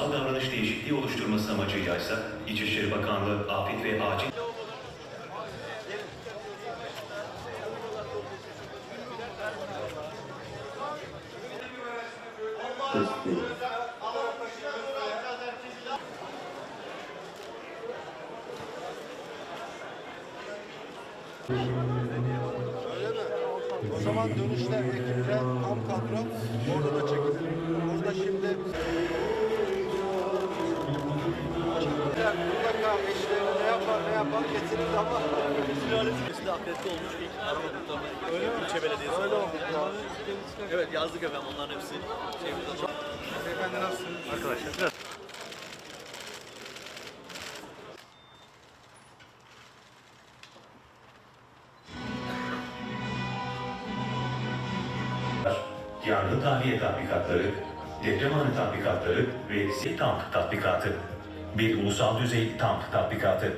kurumsal davranış değişikliği oluşturması amacıyla ise İçişleri Bakanlığı Afet ve Acil O zaman dönüşte ekiple tam kadro orada da çekilir. Orada şimdi mutlaka eşlerini ne yapar ne yapar getirir ama Sülalesi de akredite olmuş ilk arama kurtarma. Öyle mi? İlçe belediyesi. öyle oldu. Evet yazdık efendim onların hepsi. Şeyimizde Beyefendi nasılsınız? Arkadaşlar biraz yangın tahliye tatbikatları, deprem anı tatbikatları ve SİTAMP tatbikatı, bir ulusal düzey TAMP tatbikatı,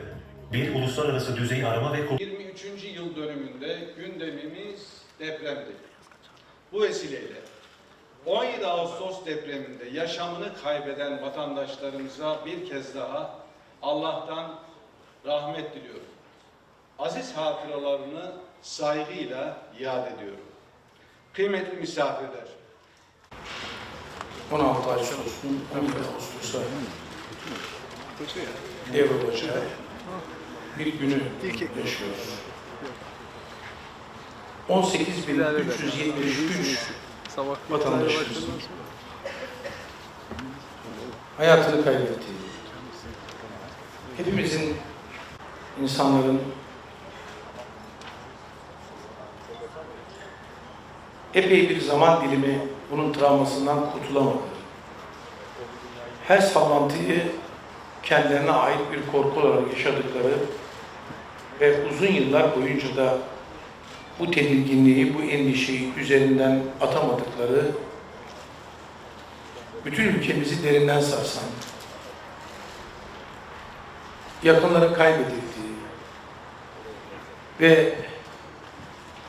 bir uluslararası düzey arama ve kurtarma 23. yıl dönümünde gündemimiz depremdi. Bu vesileyle 17 Ağustos depreminde yaşamını kaybeden vatandaşlarımıza bir kez daha Allah'tan rahmet diliyorum. Aziz hatıralarını saygıyla yad ediyorum. Kıymetli misafirler, 16 Ağustos'un 17 Ağustos'a devrolacağı bir günü yaşıyoruz. 18.373 vatandaşımızın hayatını kaybettiği, hepimizin insanların epey bir zaman dilimi bunun travmasından kurtulamadı. Her sallantıyı kendilerine ait bir korku olarak yaşadıkları ve uzun yıllar boyunca da bu tedirginliği, bu endişeyi üzerinden atamadıkları, bütün ülkemizi derinden sarsan, yakınları kaybedildiği ve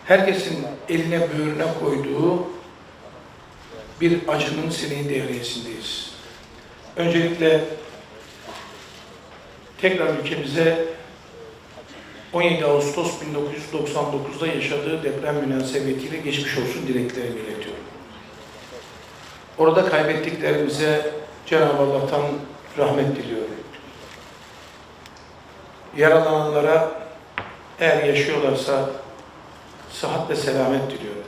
herkesin eline böğrüne koyduğu bir acının sineğin devriyesindeyiz. Öncelikle tekrar ülkemize 17 Ağustos 1999'da yaşadığı deprem münasebetiyle geçmiş olsun dileklerimi iletiyorum. Orada kaybettiklerimize Cenab-ı Allah'tan rahmet diliyorum. Yaralananlara eğer yaşıyorlarsa sıhhat ve selamet diliyorum.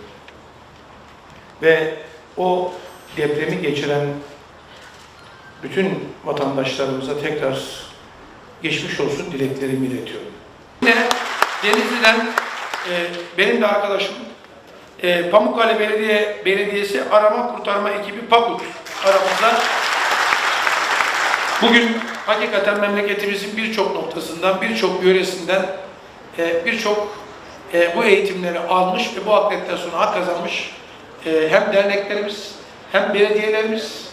Ve o depremi geçiren bütün vatandaşlarımıza tekrar geçmiş olsun dileklerimi iletiyorum. Yine Denizli'den e, benim de arkadaşım e, Pamukkale Belediye Belediyesi Arama Kurtarma Ekibi PAKUT aramızda bugün hakikaten memleketimizin birçok noktasından, birçok yöresinden e, birçok e, bu eğitimleri almış ve bu akreditasyonu hak kazanmış e, hem derneklerimiz, hem belediyelerimiz,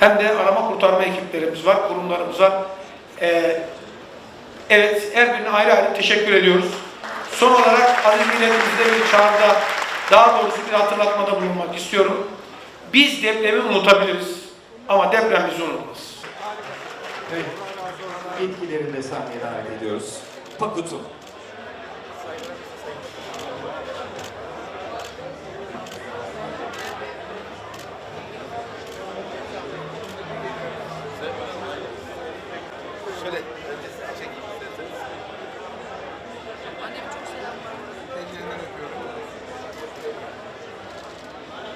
hem de arama kurtarma ekiplerimiz var, kurumlarımız var. E, evet, her birine ayrı ayrı teşekkür ediyoruz. Son olarak aziz milletimize bir çağrıda, daha doğrusu bir hatırlatmada bulunmak istiyorum. Biz depremi unutabiliriz ama deprem bizi unutmaz. Evet. Yetkilerini de sahneye davet ediyoruz. Pakutu. şöyle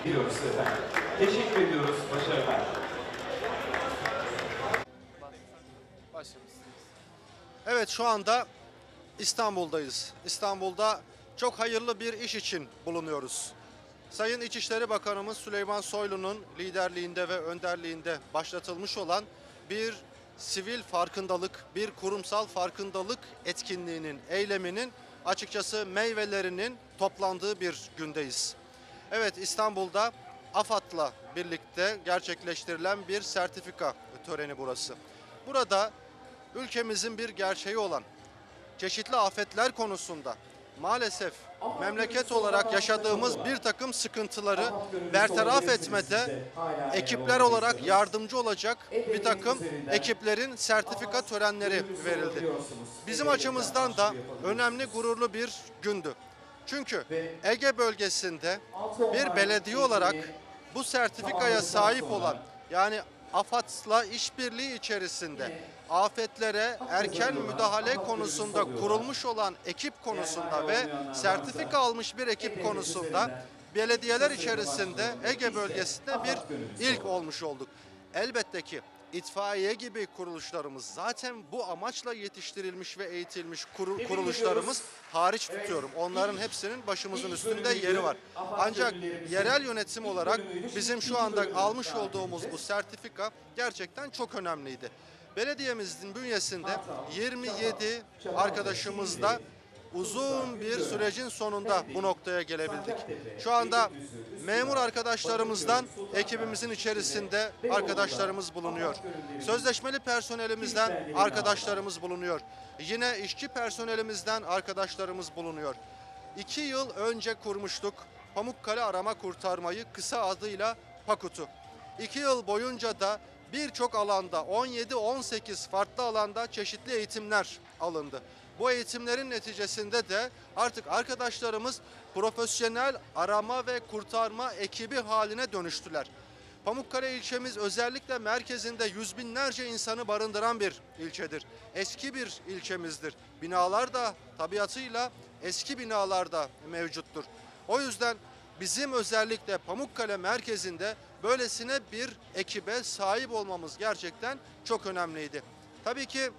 Biliyoruz efendim. Teşekkür ediyoruz. Başarılar. Evet şu anda İstanbul'dayız. İstanbul'da çok hayırlı bir iş için bulunuyoruz. Sayın İçişleri Bakanımız Süleyman Soylu'nun liderliğinde ve önderliğinde başlatılmış olan bir sivil farkındalık, bir kurumsal farkındalık etkinliğinin, eyleminin açıkçası meyvelerinin toplandığı bir gündeyiz. Evet İstanbul'da AFAD'la birlikte gerçekleştirilen bir sertifika töreni burası. Burada ülkemizin bir gerçeği olan çeşitli afetler konusunda maalesef memleket olarak yaşadığımız bir takım sıkıntıları bertaraf etmede ekipler olarak yardımcı olacak bir takım ekiplerin sertifika törenleri verildi. Bizim açımızdan da önemli gururlu bir gündü. Çünkü Ege bölgesinde bir belediye olarak bu sertifikaya sahip olan yani AFAD'la işbirliği içerisinde afetlere erken müdahale konusunda kurulmuş olan ekip konusunda ve sertifika almış bir ekip konusunda belediyeler içerisinde Ege bölgesinde bir ilk olmuş olduk. Elbette ki itfaiye gibi kuruluşlarımız zaten bu amaçla yetiştirilmiş ve eğitilmiş kuru- kuruluşlarımız hariç tutuyorum. Onların hepsinin başımızın üstünde yeri var. Ancak yerel yönetim olarak bizim şu anda almış olduğumuz bu sertifika gerçekten çok önemliydi. Belediyemizin bünyesinde 27 arkadaşımızla uzun bir sürecin sonunda bu noktaya gelebildik. Şu anda memur arkadaşlarımızdan ekibimizin içerisinde arkadaşlarımız bulunuyor. Sözleşmeli personelimizden arkadaşlarımız bulunuyor. Yine işçi personelimizden arkadaşlarımız bulunuyor. İki yıl önce kurmuştuk Pamukkale Arama Kurtarmayı kısa adıyla PAKUT'u. İki yıl boyunca da birçok alanda 17-18 farklı alanda çeşitli eğitimler alındı. Bu eğitimlerin neticesinde de artık arkadaşlarımız profesyonel arama ve kurtarma ekibi haline dönüştüler. Pamukkale ilçemiz özellikle merkezinde yüz binlerce insanı barındıran bir ilçedir. Eski bir ilçemizdir. Binalar da tabiatıyla eski binalar da mevcuttur. O yüzden bizim özellikle Pamukkale merkezinde böylesine bir ekibe sahip olmamız gerçekten çok önemliydi. Tabii ki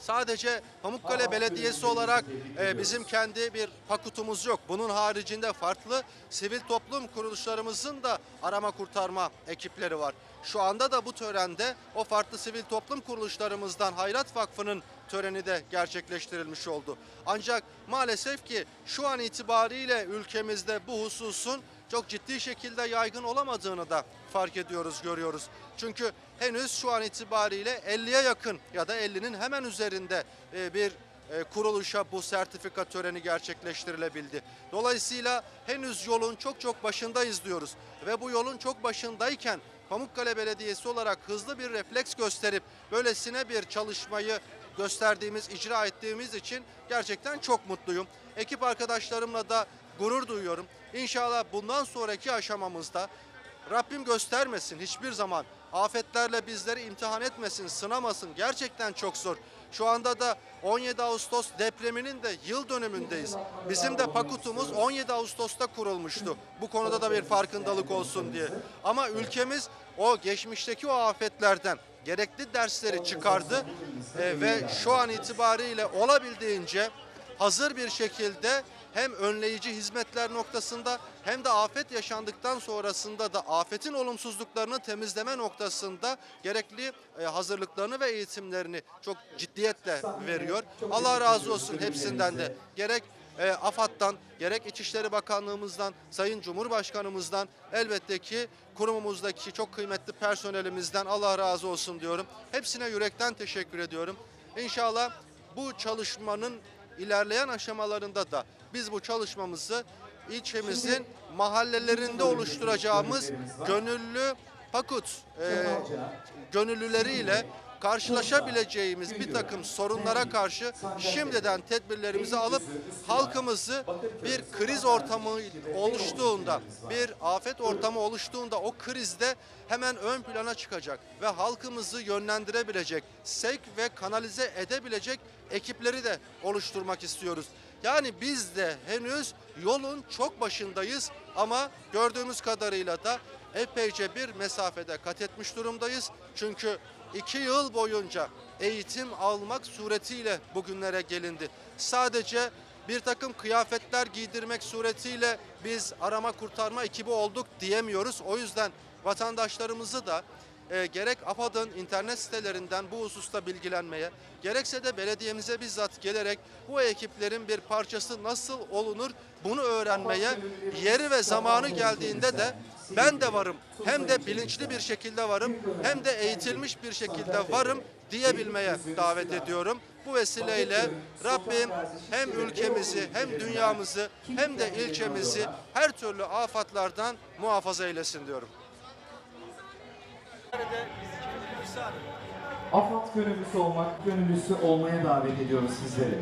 Sadece Pamukkale Belediyesi olarak e, bizim kendi bir pakutumuz yok. Bunun haricinde farklı sivil toplum kuruluşlarımızın da arama kurtarma ekipleri var. Şu anda da bu törende o farklı sivil toplum kuruluşlarımızdan Hayrat Vakfı'nın töreni de gerçekleştirilmiş oldu. Ancak maalesef ki şu an itibariyle ülkemizde bu hususun çok ciddi şekilde yaygın olamadığını da fark ediyoruz, görüyoruz. Çünkü henüz şu an itibariyle 50'ye yakın ya da 50'nin hemen üzerinde e, bir e, kuruluşa bu sertifika töreni gerçekleştirilebildi. Dolayısıyla henüz yolun çok çok başındayız diyoruz. Ve bu yolun çok başındayken Pamukkale Belediyesi olarak hızlı bir refleks gösterip böylesine bir çalışmayı gösterdiğimiz, icra ettiğimiz için gerçekten çok mutluyum. Ekip arkadaşlarımla da gurur duyuyorum. İnşallah bundan sonraki aşamamızda Rabbim göstermesin hiçbir zaman. Afetlerle bizleri imtihan etmesin, sınamasın. Gerçekten çok zor. Şu anda da 17 Ağustos depreminin de yıl dönümündeyiz. Bizim de pakutumuz 17 Ağustos'ta kurulmuştu. Bu konuda da bir farkındalık olsun diye. Ama ülkemiz o geçmişteki o afetlerden gerekli dersleri çıkardı e, ve şu an itibariyle olabildiğince hazır bir şekilde hem önleyici hizmetler noktasında hem de afet yaşandıktan sonrasında da afetin olumsuzluklarını temizleme noktasında gerekli e, hazırlıklarını ve eğitimlerini çok ciddiyetle veriyor. Allah razı olsun hepsinden de. Gerek e, AFAD'dan, gerek İçişleri Bakanlığımızdan, Sayın Cumhurbaşkanımızdan, elbette ki kurumumuzdaki çok kıymetli personelimizden Allah razı olsun diyorum. Hepsine yürekten teşekkür ediyorum. İnşallah bu çalışmanın ilerleyen aşamalarında da biz bu çalışmamızı ilçemizin mahallelerinde oluşturacağımız gönüllü Pakut e, gönüllüleriyle karşılaşabileceğimiz bir takım sorunlara karşı şimdiden tedbirlerimizi alıp halkımızı bir kriz ortamı oluştuğunda, bir afet ortamı oluştuğunda o krizde hemen ön plana çıkacak ve halkımızı yönlendirebilecek, sevk ve kanalize edebilecek ekipleri de oluşturmak istiyoruz. Yani biz de henüz yolun çok başındayız ama gördüğümüz kadarıyla da epeyce bir mesafede kat etmiş durumdayız. Çünkü iki yıl boyunca eğitim almak suretiyle bugünlere gelindi. Sadece bir takım kıyafetler giydirmek suretiyle biz arama kurtarma ekibi olduk diyemiyoruz. O yüzden vatandaşlarımızı da e, gerek AFAD'ın internet sitelerinden bu hususta bilgilenmeye, gerekse de belediyemize bizzat gelerek bu ekiplerin bir parçası nasıl olunur bunu öğrenmeye, yeri ve zamanı geldiğinde de ben de varım, hem de bilinçli bir şekilde varım, hem de eğitilmiş bir şekilde varım diyebilmeye davet ediyorum. Bu vesileyle Rabbim hem ülkemizi hem dünyamızı hem de ilçemizi her türlü afatlardan muhafaza eylesin diyorum. AFAD gönüllüsü olmak, gönüllüsü olmaya davet ediyoruz sizleri.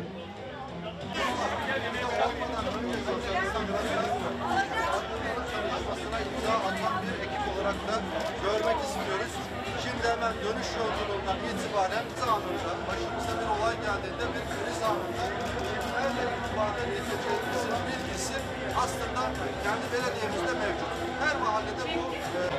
çalışmasına imza atan bir ekip olarak da görmek istiyoruz. Şimdi hemen dönüş yolculuğundan itibaren anında başımıza bir olay geldiğinde bir kriz anında kimlerle irtibata geçeceğimizin bilgisi aslında kendi belediyemizde mahallede bu e,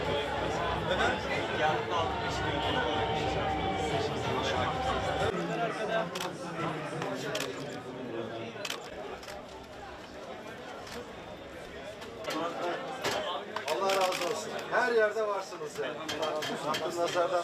Allah razı olsun. Her yerde varsınız yani. Hakkın nazardan